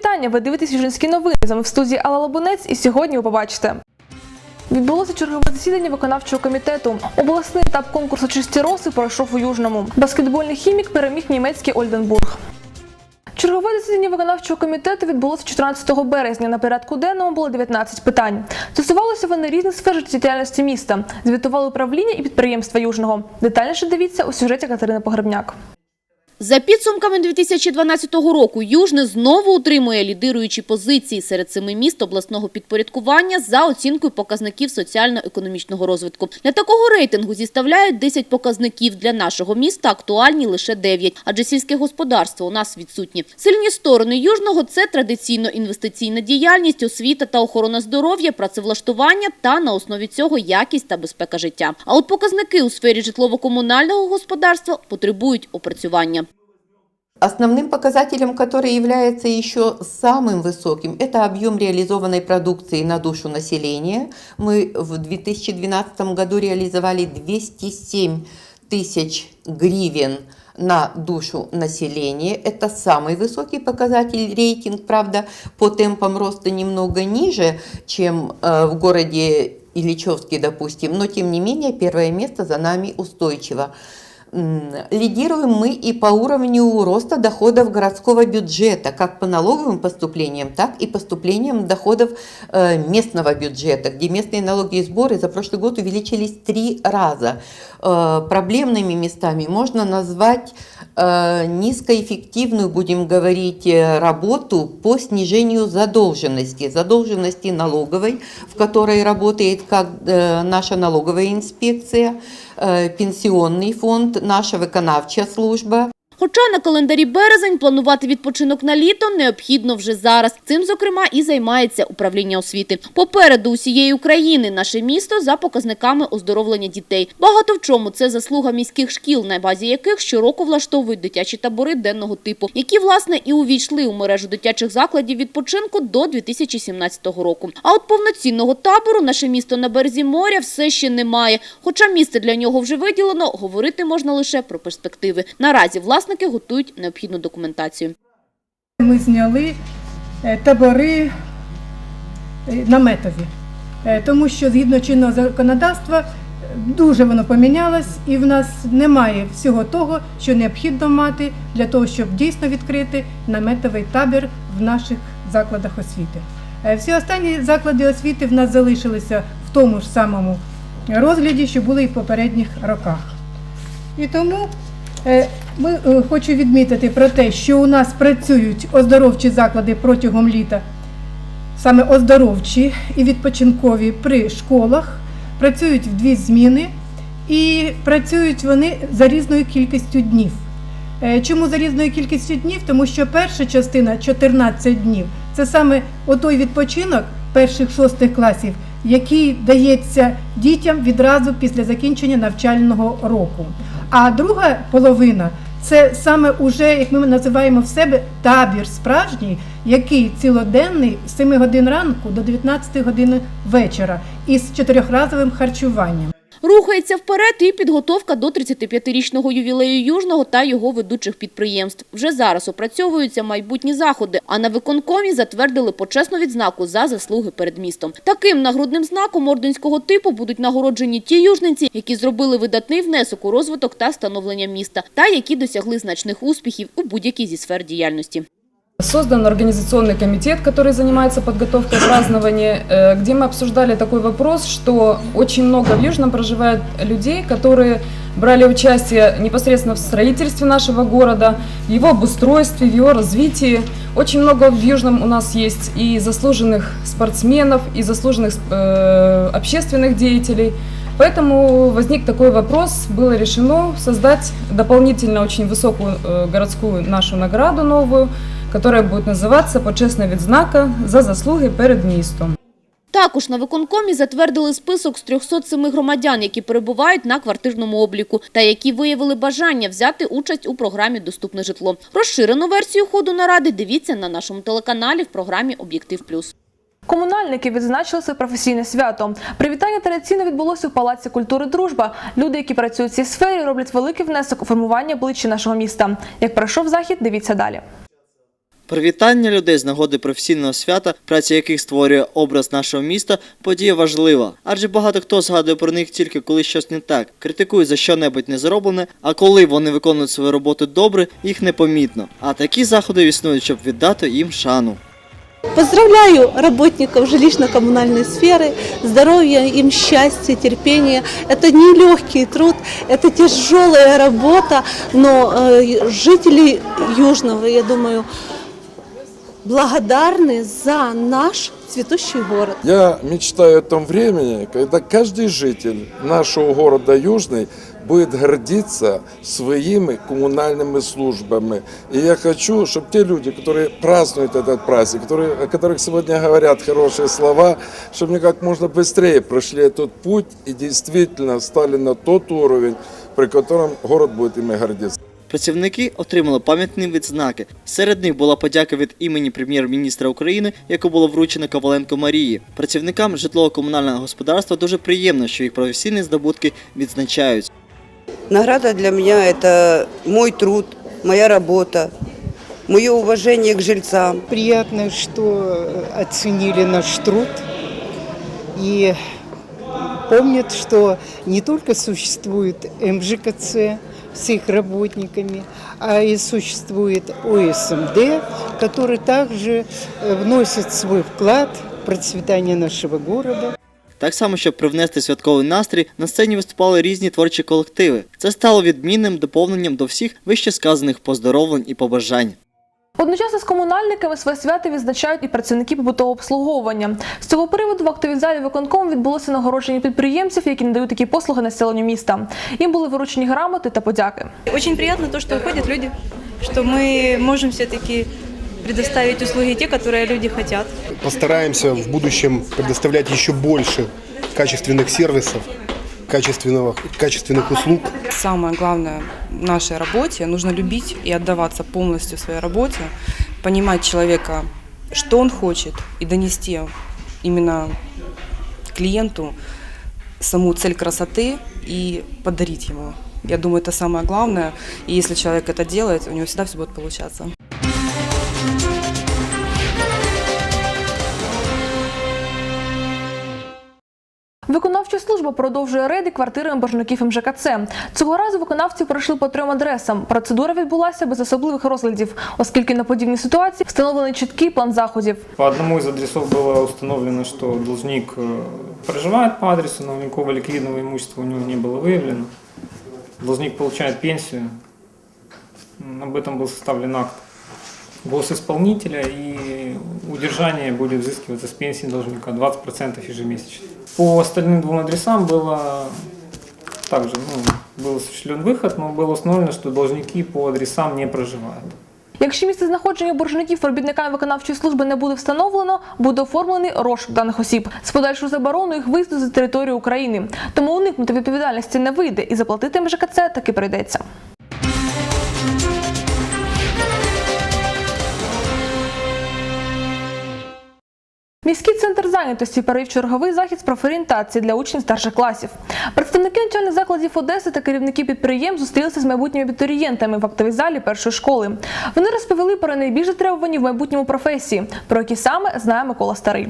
Вітання! Ви дивитесь Южинські новини. З вами в студії Алла Лабунець, і сьогодні ви побачите. Відбулося чергове засідання виконавчого комітету. Обласний етап конкурсу чисті роси пройшов у Южному. Баскетбольний хімік переміг німецький Ольденбург. Чергове засідання виконавчого комітету відбулося 14 березня. На порядку денному було 19 питань. Стосувалося вони різних сфер життєдіяльності міста. Звітували управління і підприємства Южного. Детальніше дивіться у сюжеті Катерини Погребняк. За підсумками 2012 року Южне знову утримує лідируючі позиції серед семи міст обласного підпорядкування за оцінкою показників соціально-економічного розвитку. Для такого рейтингу зіставляють 10 показників. Для нашого міста актуальні лише 9, адже сільське господарство у нас відсутнє. Сильні сторони Южного – це традиційно інвестиційна діяльність, освіта та охорона здоров'я, працевлаштування та на основі цього якість та безпека життя. А от показники у сфері житлово-комунального господарства потребують опрацювання. Основным показателем, который является еще самым высоким, это объем реализованной продукции на душу населения. Мы в 2012 году реализовали 207 тысяч гривен на душу населения. Это самый высокий показатель, рейтинг, правда, по темпам роста немного ниже, чем э, в городе Ильичевске, допустим, но тем не менее первое место за нами устойчиво. Лидируем мы и по уровню роста доходов городского бюджета, как по налоговым поступлениям, так и поступлениям доходов э, местного бюджета, где местные налоги и сборы за прошлый год увеличились три раза. Э, Проблемными местами можно назвать э, низкоэффективную, будем говорить, работу по снижению задолженности, задолженности налоговой, в которой работает как наша налоговая инспекция, э, пенсионный фонд, наша виконавча служба. Хоча на календарі березень планувати відпочинок на літо необхідно вже зараз. Цим, зокрема, і займається управління освіти. Попереду усієї України наше місто за показниками оздоровлення дітей. Багато в чому це заслуга міських шкіл, на базі яких щороку влаштовують дитячі табори денного типу, які, власне, і увійшли у мережу дитячих закладів відпочинку до 2017 року. А от повноцінного табору наше місто на березі моря все ще немає. Хоча місце для нього вже виділено, говорити можна лише про перспективи. Наразі власники готують необхідну документацію. Ми зняли е, табори е, наметові, Е, тому що згідно чинного законодавства дуже воно помінялось, і в нас немає всього того, що необхідно мати для того, щоб дійсно відкрити наметовий табір в наших закладах освіти. Всі останні заклади освіти в нас залишилися в тому ж самому розгляді, що були і в попередніх роках. І тому ми е, хочу відмітити про те, що у нас працюють оздоровчі заклади протягом літа, саме оздоровчі і відпочинкові при школах, працюють в дві зміни і працюють вони за різною кількістю днів. Е, Чому за різною кількістю днів? Тому що перша частина 14 днів це саме отой відпочинок перших шостих класів, який дається дітям відразу після закінчення навчального року. А друга половина це саме уже, як ми називаємо в себе, табір справжній, який цілоденний з 7 годин ранку до 19 годин вечора із чотирьохразовим харчуванням. Рухається вперед і підготовка до 35-річного ювілею Южного та його ведучих підприємств. Вже зараз опрацьовуються майбутні заходи, а на виконкомі затвердили почесну відзнаку за заслуги перед містом. Таким нагрудним знаком орденського типу будуть нагороджені ті южненці, які зробили видатний внесок у розвиток та становлення міста, та які досягли значних успіхів у будь-якій зі сфер діяльності. Создан организационный комитет, который занимается подготовкой празднования, э, где мы обсуждали такой вопрос, что очень много в Южном проживает людей, которые брали участие непосредственно в строительстве нашего города, в его обустройстве, в его развитии. Очень много в Южном у нас есть и заслуженных спортсменов, и заслуженных э, общественных деятелей. Поэтому возник такой вопрос, было решено создать дополнительно очень высокую э, городскую нашу награду новую, которая будет называться «Почесна відзнака за заслуги перед містом». Також на виконкомі затвердили список з 307 громадян, які перебувають на квартирному обліку та які виявили бажання взяти участь у програмі «Доступне житло». Розширену версію ходу наради дивіться на нашому телеканалі в програмі «Об'єктив плюс». Комунальники відзначили своє професійне свято. Привітання традиційно відбулося у Палаці культури Дружба. Люди, які працюють в цій сфері, роблять великий внесок у формування обличчя нашого міста. Як пройшов захід, дивіться далі. Привітання людей з нагоди професійного свята, праця яких створює образ нашого міста, подія важлива. Адже багато хто згадує про них тільки коли щось не так, критикує за що-небудь не зроблене, а коли вони виконують свою роботу добре, їх непомітно. А такі заходи існують, щоб віддати їм шану. Поздравляю работников жилищно-коммунальной сферы, здоровья им, счастья, терпения. Это нелегкий труд, это тяжелая работа, но э, жители Южного, я думаю, благодарны за наш цветущий город. Я мечтаю о том времени, когда каждый житель нашего города Южный будет гордиться своими коммунальными службами. И я хочу, чтобы те люди, которые празднуют этот праздник, которые, о которых сегодня говорят хорошие слова, чтобы они как можно быстрее прошли этот путь и действительно стали на тот уровень, при котором город будет ими гордиться. Працівники отримали пам'ятні відзнаки. Серед них була подяка від імені прем'єр-міністра України, яку було вручено Коваленко Марії. Працівникам житлово-комунального господарства дуже приємно, що їх професійні здобутки відзначають. Награда для меня – это мой труд, моя работа, мое уважение к жильцам. Приятно, что оценили наш труд и помнят, что не только существует МЖКЦ с их работниками, а и существует ОСМД, который также э, вносит свой вклад в процветание нашего города. Так само, щоб привнести святковий настрій, на сцені виступали різні творчі колективи. Це стало відмінним доповненням до всіх вище сказаних поздоровлень і побажань. Одночасно з комунальниками своє свято відзначають і працівники побутового обслуговування. З цього приводу в актовій залі виконкому відбулося нагородження підприємців, які надають такі послуги населенню міста. Їм були виручені грамоти та подяки. Очень приятно то, что уходят люди, что мы можем все-таки предоставить услуги те, которые люди хотят. Постараемся в будущем предоставлять еще больше качественных сервисов, качественного, качественных услуг. Самое главное в нашей работе нужно любить и отдаваться полностью своей работе, понимать человека, что он хочет, и донести именно клиенту саму цель красоты и подарить ему. Я думаю, это самое главное. И если человек это делает, у него всегда все будет получаться. служба продовжує рейди квартири боржників МЖКЦ. Цього разу виконавці пройшли по трьом адресам. Процедура відбулася без особливих розглядів, оскільки на подібні ситуації встановлений чіткий план заходів. По одному из адресов было установлено, что должник э, проживает по адресу, но никакого ликвидного имущества у него не было выявлено. Должник получает пенсию. М, Об этом был составлен акт госисполнителя, и удержание будет взыскиваться с пенсии должника 20% ежемесячно. По остальным двум адресам было также ну, был осуществлен выход, но было установлено, что должники по адресам не проживают. Якщо місце знаходження боржників робітниками виконавчої служби не буде встановлено, буде оформлений розшук даних осіб з подальшою забороною їх виїзду за територію України. Тому уникнути відповідальності не вийде і заплатити МЖКЦ таки прийдеться. Міський центр зайнятості перевів черговий захід з профорієнтації для учнів старших класів. Представники навчальних закладів Одеси та керівники підприємств зустрілися з майбутніми абітурієнтами в актовій залі першої школи. Вони розповіли про найбільш затребувані в майбутньому професії, про які саме знає Микола Старий.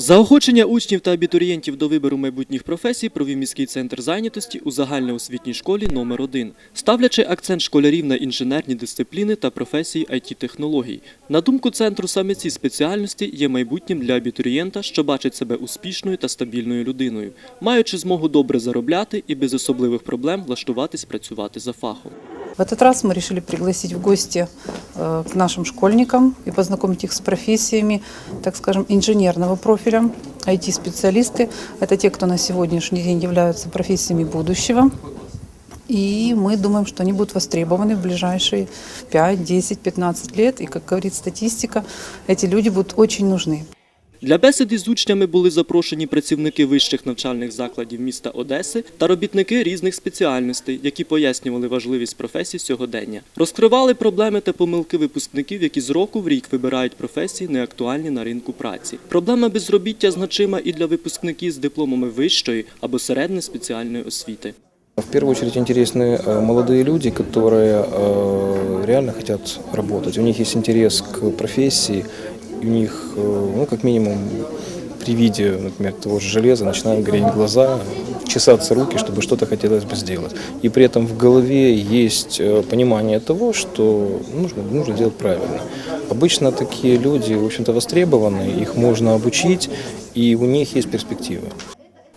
Заохочення учнів та абітурієнтів до вибору майбутніх професій провів міський центр зайнятості у загальноосвітній школі номер 1 ставлячи акцент школярів на інженерні дисципліни та професії IT-технологій. На думку центру, саме ці спеціальності є майбутнім для абітурієнта, що бачить себе успішною та стабільною людиною, маючи змогу добре заробляти і без особливих проблем влаштуватись працювати за фахом. В этот раз мы решили пригласить в гости э, к нашим школьникам и познакомить их с профессиями, так скажем, инженерного профиля. IT-специалисты – это те, кто на сегодняшний день являются профессиями будущего. И мы думаем, что они будут востребованы в ближайшие 5, 10, 15 лет. И, как говорит статистика, эти люди будут очень нужны. Для бесіди з учнями були запрошені працівники вищих навчальних закладів міста Одеси та робітники різних спеціальностей, які пояснювали важливість професій сьогодення, розкривали проблеми та помилки випускників, які з року в рік вибирають професії, неактуальні на ринку праці. Проблема безробіття значима і для випускників з дипломами вищої або середньої спеціальної освіти. В первую очередь интересны э, молодые люди, которые э, реально хотят работать. У них есть интерес к профессии, и у них, э, ну, как минимум, при виде, например, того же железа начинают гореть глаза, чесаться руки, чтобы что-то хотелось бы сделать. И при этом в голове есть э, понимание того, что нужно, нужно делать правильно. Обычно такие люди, в общем-то, востребованы, их можно обучить, и у них есть перспективы.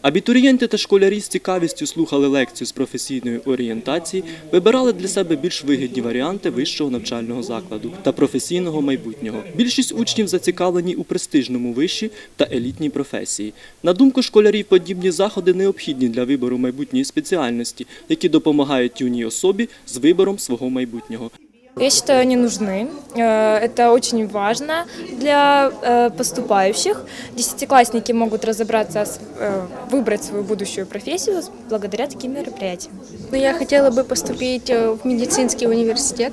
Абітурієнти та школярі з цікавістю слухали лекцію з професійної орієнтації, вибирали для себе більш вигідні варіанти вищого навчального закладу та професійного майбутнього. Більшість учнів зацікавлені у престижному виші та елітній професії. На думку школярів, подібні заходи необхідні для вибору майбутньої спеціальності, які допомагають юній особі з вибором свого майбутнього. Я считаю, они нужны. Э, Это очень важно для э, поступающих. Десятиклассники могут разобраться, с- э, выбрать свою будущую профессию с- благодаря таким мероприятиям. Ну, я хотела бы поступить э, в медицинский университет.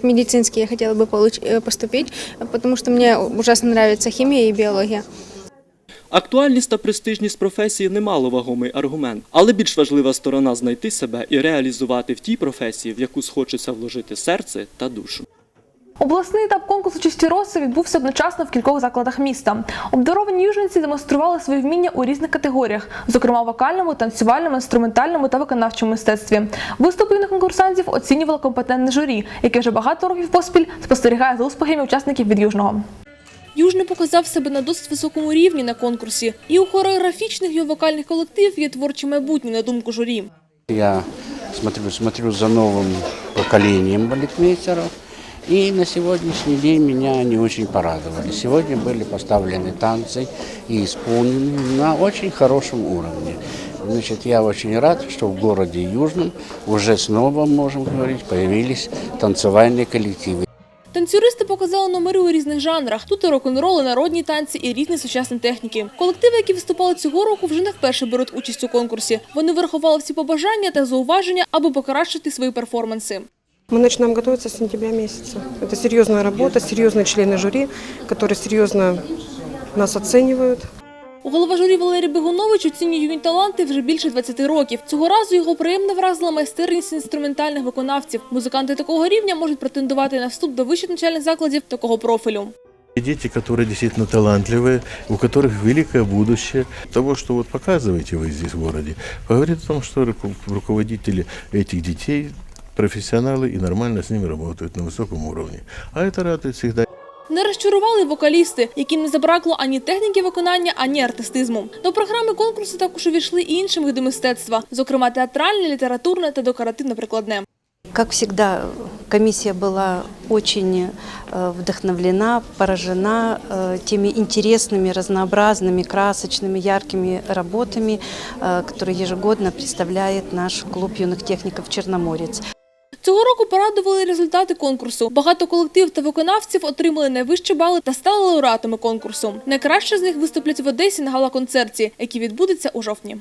В медицинский я хотела бы получ- э, поступить, потому что мне ужасно нравится химия и биология. Актуальність та престижність професії немаловагомий аргумент, але більш важлива сторона знайти себе і реалізувати в тій професії, в яку схочеться вложити серце та душу. Обласний етап конкурсу чисті роси відбувся одночасно в кількох закладах міста. Обдаровані южниці демонстрували свої вміння у різних категоріях, зокрема вокальному, танцювальному, інструментальному та виконавчому мистецтві. Виступи юних конкурсантів оцінювало компетентне журі, яке вже багато років поспіль спостерігає за успіхами учасників від южного. Южний показав себе на досить високому рівні на конкурсі. І у хореографічних і у вокальних колективів є творче майбутнє, на думку журі. Я смотрю, смотрю за новым поколением балетмейстеров. И на сегодняшний день меня они очень порадовали. Сегодня были поставлены танцы и исполнены на очень хорошем уровне. Значит, я очень рад, что в городе Южном уже снова, можем говорить, появились танцевальные коллективы. Танцюристи показали номери у різних жанрах. Тут і рок-н-рол, і народні танці, і різні сучасні техніки. Колективи, які виступали цього року, вже не вперше беруть участь у конкурсі. Вони врахували всі побажання та зауваження, аби покращити свої перформанси. Мы начинаем готовиться с сентября месяца. Это серьезная работа, серьезные члены жюри, которые серьезно нас оценивают. Голова журі Валерій Бегунович оцінює юні таланти вже більше 20 років. Цього разу його приємно вразила майстерність інструментальних виконавців. Музиканти такого рівня можуть претендувати на вступ до вищих навчальних закладів такого профілю. Дети, которые действительно талантливые, у которых великое будущее. Того, что вот показываете вы здесь в городе, говорит о том, что руку- руководители этих детей профессионалы и нормально с ними работают на высоком уровне. А это радует всегда. Не розчарували й вокалісти, яким не забракло ані техніки виконання, ані артистизму. До програми конкурсу також увійшли і інші види мистецтва, зокрема театральне, літературне та декоративно-прикладне. Как всегда, комиссия была очень э, вдохновлена, поражена э, теми интересными, разнообразными, красочными, яркими работами, э, которые ежегодно представляет наш клуб юных техников «Черноморец». Цього року порадували результати конкурсу. Багато колектив та виконавців отримали найвищі бали та стали лауреатами конкурсу. Найкраще з них виступлять в Одесі на гала-концерті, який відбудеться у жовтні.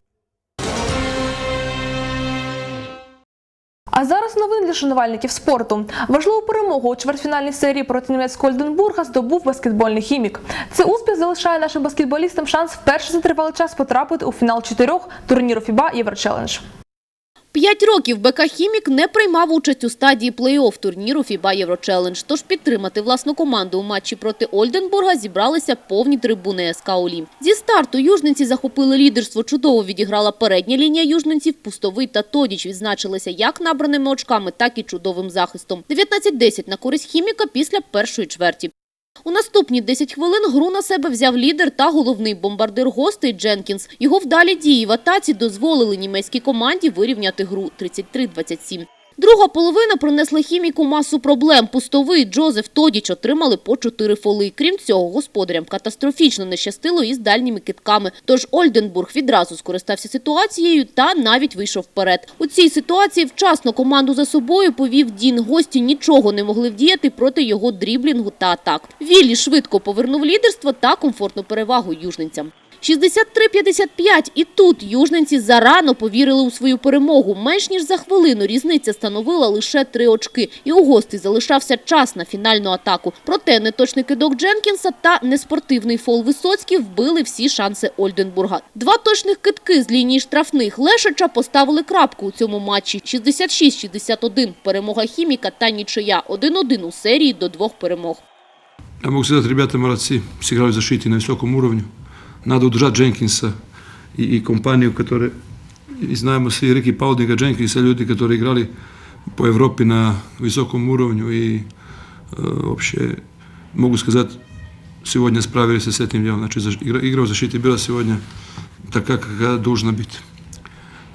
А зараз новини для шанувальників спорту. Важливу перемогу у чвертьфінальній серії проти німецького Ольденбурга здобув баскетбольний хімік. Цей успіх залишає нашим баскетболістам шанс вперше за тривалий час потрапити у фінал чотирьох турніру FIBA Єврочелендж. П'ять років БК «Хімік» не приймав участь у стадії плей-офф турніру «Фіба Єврочелендж». Тож підтримати власну команду у матчі проти Ольденбурга зібралися повні трибуни СК «Олімп». Зі старту южниці захопили лідерство. Чудово відіграла передня лінія южненців. Пустовий та Тодіч відзначилися як набраними очками, так і чудовим захистом. 19-10 на користь «Хіміка» після першої чверті. У наступні 10 хвилин гру на себе взяв лідер та головний бомбардир гостей Дженкінс. Його вдалі дії в атаці дозволили німецькій команді вирівняти гру 33-27. Друга половина принесла хіміку масу проблем. Пустовий Джозеф Тодіч отримали по чотири фоли. Крім цього, господарям катастрофічно не щастило із дальніми китками. Тож Ольденбург відразу скористався ситуацією та навіть вийшов вперед. У цій ситуації вчасно команду за собою повів Дін. Гості нічого не могли вдіяти проти його дріблінгу та атак. Віллі швидко повернув лідерство та комфортну перевагу южненцям. 63-55. І тут южненці зарано повірили у свою перемогу. Менш ніж за хвилину різниця становила лише три очки. І у гостей залишався час на фінальну атаку. Проте неточний кидок Дженкінса та неспортивний фол Висоцький вбили всі шанси Ольденбурга. Два точних китки з лінії штрафних Лешича поставили крапку у цьому матчі. 66-61. Перемога хіміка та нічия. 1-1 у серії до двох перемог. Я могу сказать, ребята молодцы, сыграли в защите на высоком уровне. Надо удержать Дженкинса и, и компанию, которые, и знаем мы все, Рики Паудника, Дженкинса, люди, которые играли по Европе на высоком уровне. И э, вообще, могу сказать, сегодня справились с этим делом. Значит, игра, игра в защите была сегодня такая, какая должна быть.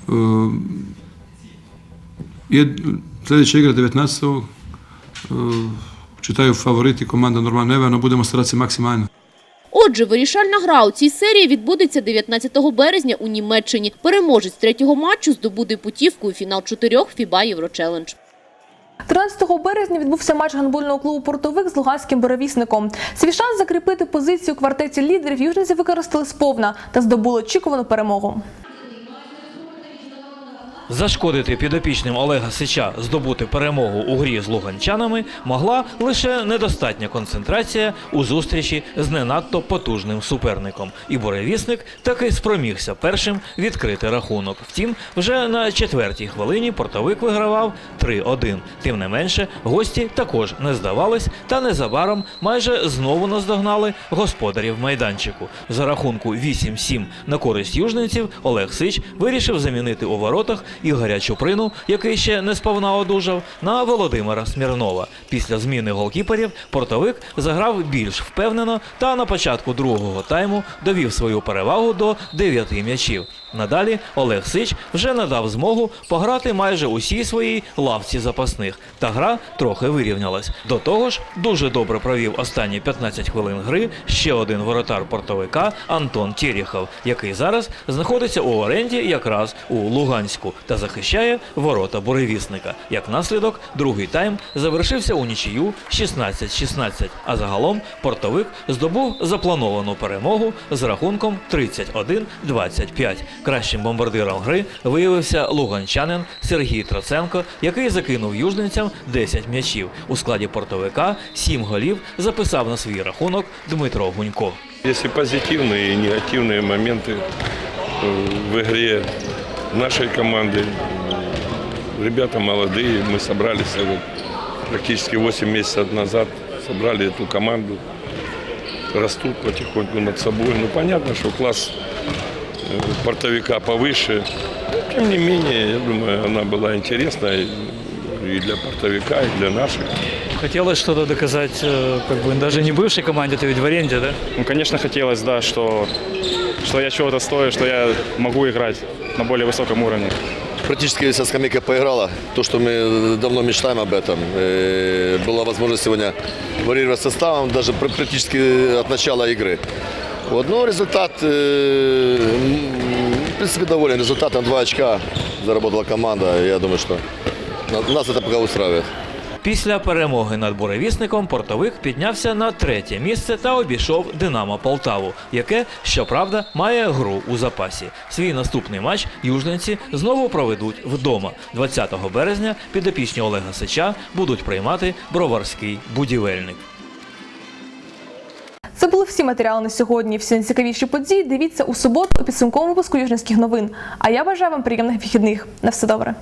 Э, следующая игра 19 э, читаю фаворити, команда нормально, але будемо старатися максимально. Отже, вирішальна гра у цій серії відбудеться 19 березня у Німеччині. Переможець третього матчу здобуде путівку у фінал чотирьох FIBA Єврочелендж. 13 березня відбувся матч гандбольного клубу портових з луганським буревісником. Свій шанс закріпити позицію квартеті лідерів южниці використали сповна та здобули очікувану перемогу. Зашкодити підопічним Олега Сича здобути перемогу у грі з луганчанами могла лише недостатня концентрація у зустрічі з не надто потужним суперником. І буревісник таки спромігся першим відкрити рахунок. Втім, вже на четвертій хвилині портовик вигравав 3-1. Тим не менше, гості також не здавались та незабаром майже знову наздогнали господарів майданчику. За рахунку 8-7 на користь южненців Олег Сич вирішив замінити у воротах Ігоря Чуприну, який ще не сповна одужав, на Володимира Смірнова. Після зміни голкіперів портовик заграв більш впевнено та на початку другого тайму довів свою перевагу до 9 м'ячів. Надалі Олег Сич вже надав змогу пограти майже усій своїй лавці запасних, та гра трохи вирівнялась. До того ж, дуже добре провів останні 15 хвилин гри ще один воротар портовика Антон Тєрєхов, який зараз знаходиться у оренді якраз у Луганську та захищає ворота буревісника. Як наслідок, другий тайм завершився у нічию 16-16, а загалом портовик здобув заплановану перемогу з рахунком 31-25. Кращим бомбардиром гри виявився луганчанин Сергій Троценко, який закинув южненцям 10 м'ячів. У складі портовика 7 голів записав на свій рахунок Дмитро Гунько. Если позитивные и негативные моменты э, в игре нашей команды, ребята молодые, мы собрались вот практически 8 месяцев назад, собрали эту команду, растут потихоньку над собой. Ну, понятно, что класс э, портовика повыше. Тем не менее, я думаю, она была интересна и и для портовика, и для наших. Хотелось что-то доказать, э, как бы даже не бывшей команде, ты ведь в аренде, да? Ну, конечно, хотелось, да, что, что я чего-то стою, что я могу играть на более высоком уровне. Практически вся скамейка поиграла. То, что мы давно мечтаем об этом. Э, Была возможность сегодня варьировать составом, даже пр- практически от начала игры. Вот, но результат, э, м, в принципе, доволен. Результатом 2 очка заработала команда. Я думаю, что на- нас это пока устраивает. Після перемоги над буревісником портовик піднявся на третє місце та обійшов Динамо Полтаву, яке, щоправда, має гру у запасі. Свій наступний матч южненці знову проведуть вдома. 20 березня підопічні Олега Сича будуть приймати броварський будівельник. Це були всі матеріали на сьогодні. Всі найцікавіші події дивіться у суботу у підсумковому випуску Южненських новин. А я бажаю вам приємних вихідних. На все добре.